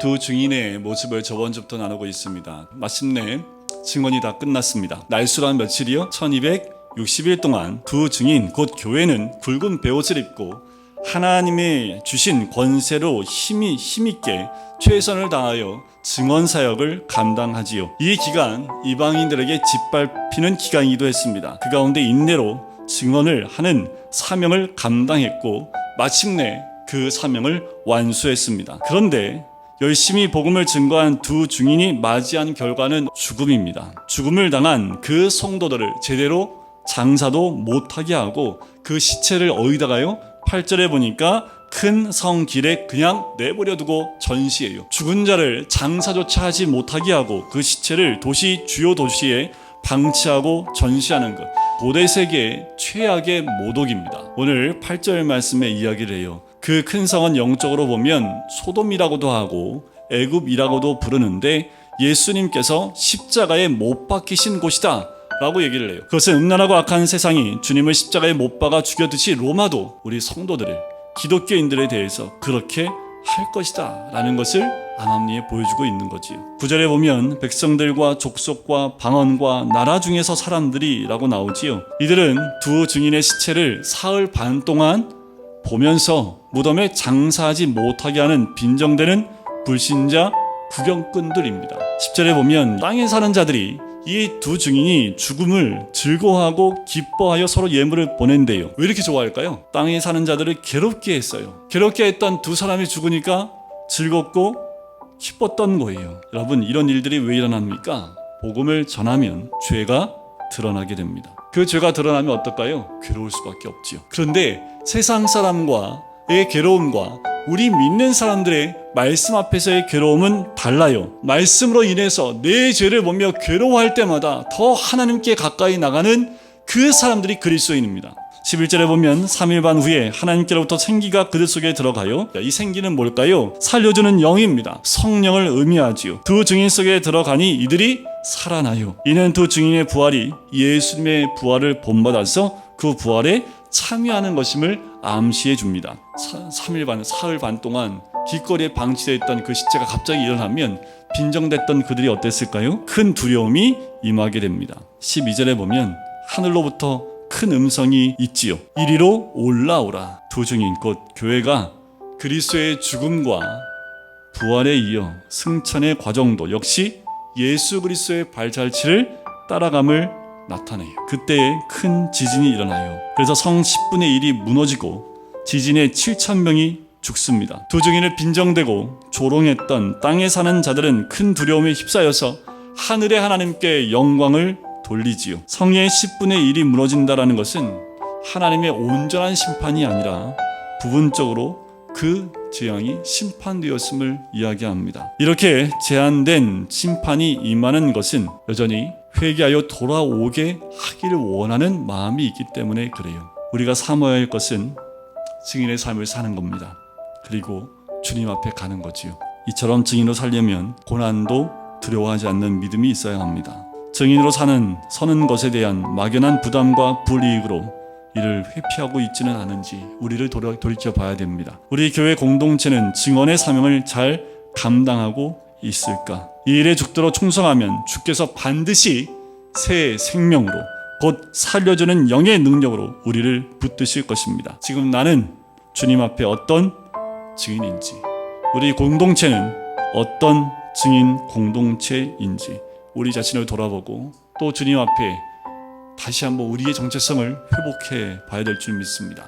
두 증인의 모습을 저번 주부터 나누고 있습니다. 마침내 증언이 다 끝났습니다. 날수란 며칠이요? 1260일 동안 두 증인 곧 교회는 굵은 베옷을 입고 하나님의 주신 권세로 힘이 힘있게 최선을 다하여 증언 사역을 감당하지요. 이 기간 이방인들에게 짓밟히는 기간이기도 했습니다. 그 가운데 인내로 증언을 하는 사명을 감당했고 마침내 그 사명을 완수했습니다. 그런데 열심히 복음을 증거한 두 증인이 맞이한 결과는 죽음입니다. 죽음을 당한 그 성도들을 제대로 장사도 못하게 하고 그 시체를 어디다가요? 8절에 보니까 큰 성 길에 그냥 내버려 두고 전시해요. 죽은 자를 장사조차 하지 못하게 하고 그 시체를 도시 주요 도시에 방치하고 전시하는 것. 고대 세계의 최악의 모독입니다. 오늘 8절 말씀에 이야기를 해요. 그 큰 성은 영적으로 보면 소돔이라고도 하고 애굽이라고도 부르는데 예수님께서 십자가에 못 박히신 곳이다. 라고 얘기를 해요. 그것은 음란하고 악한 세상이 주님을 십자가에 못 박아 죽여듯이 로마도 우리 성도들을 기독교인들에 대해서 그렇게 할 것이다 라는 것을 아함리에 보여주고 있는 거지요. 구절에 보면 백성들과 족속과 방언과 나라 중에서 사람들이 라고 나오지요. 이들은 두 증인의 시체를 사흘 반 동안 보면서 무덤에 장사하지 못하게 하는 빈정되는 불신자 구경꾼들입니다. 10절에 보면 땅에 사는 자들이 이 두 증인이 죽음을 즐거워하고 기뻐하여 서로 예물을 보낸대요. 왜 이렇게 좋아할까요? 땅에 사는 자들을 괴롭게 했어요. 괴롭게 했던 두 사람이 죽으니까 즐겁고 기뻤던 거예요. 여러분, 이런 일들이 왜 일어납니까? 복음을 전하면 죄가 드러나게 됩니다. 그 죄가 드러나면 어떨까요? 괴로울 수밖에 없지요. 그런데 세상 사람과의 괴로움과 우리 믿는 사람들의 말씀 앞에서의 괴로움은 달라요. 말씀으로 인해서 내 죄를 보며 괴로워할 때마다 더 하나님께 가까이 나가는 그 사람들이 그리스도인입니다. 11절에 보면 3일 반 후에 하나님께로부터 생기가 그들 속에 들어가요. 이 생기는 뭘까요? 살려주는 영입니다. 성령을 의미하지요. 두 증인 속에 들어가니 이들이 살아나요. 이는 두 증인의 부활이 예수님의 부활을 본받아서 그 부활에 참여하는 것임을 암시해 줍니다. 3일 반, 사흘 반 동안 길거리에 방치되어 있던 그 시체가 갑자기 일어나면 빈정됐던 그들이 어땠을까요? 큰 두려움이 임하게 됩니다. 12절에 보면 하늘로부터 큰 음성이 있지요. 이리로 올라오라. 두 증인 곧 교회가 그리스도의 죽음과 부활에 이어 승천의 과정도 역시 예수 그리스도의 발자취를 따라감을 나타내요. 그때에 큰 지진이 일어나요. 그래서 성 10분의 1이 무너지고 지진에 7천 명이 죽습니다. 두 증인을 빈정대고 조롱했던 땅에 사는 자들은 큰 두려움에 휩싸여서 하늘의 하나님께 영광을 돌리지요. 성의 10분의 1이 무너진다라는 것은 하나님의 온전한 심판이 아니라 부분적으로 그 재앙이 심판되었음을 이야기합니다. 이렇게 제한된 심판이 임하는 것은 여전히 회개하여 돌아오게 하기를 원하는 마음이 있기 때문에 그래요. 우리가 사모해야 할 것은 증인의 삶을 사는 겁니다. 그리고 주님 앞에 가는 거지요. 이처럼 증인으로 살려면 고난도 두려워하지 않는 믿음이 있어야 합니다. 증인으로 사는 서는 것에 대한 막연한 부담과 불이익으로 이를 회피하고 있지는 않은지 우리를 돌이켜 봐야 됩니다. 우리 교회 공동체는 증언의 사명을 잘 감당하고 있을까? 이 일에 죽도록 충성하면 주께서 반드시 새 생명으로 곧 살려주는 영의 능력으로 우리를 붙드실 것입니다. 지금 나는 주님 앞에 어떤 증인인지, 우리 공동체는 어떤 증인 공동체인지 우리 자신을 돌아보고 또 주님 앞에 다시 한번 우리의 정체성을 회복해 봐야 될 줄 믿습니다.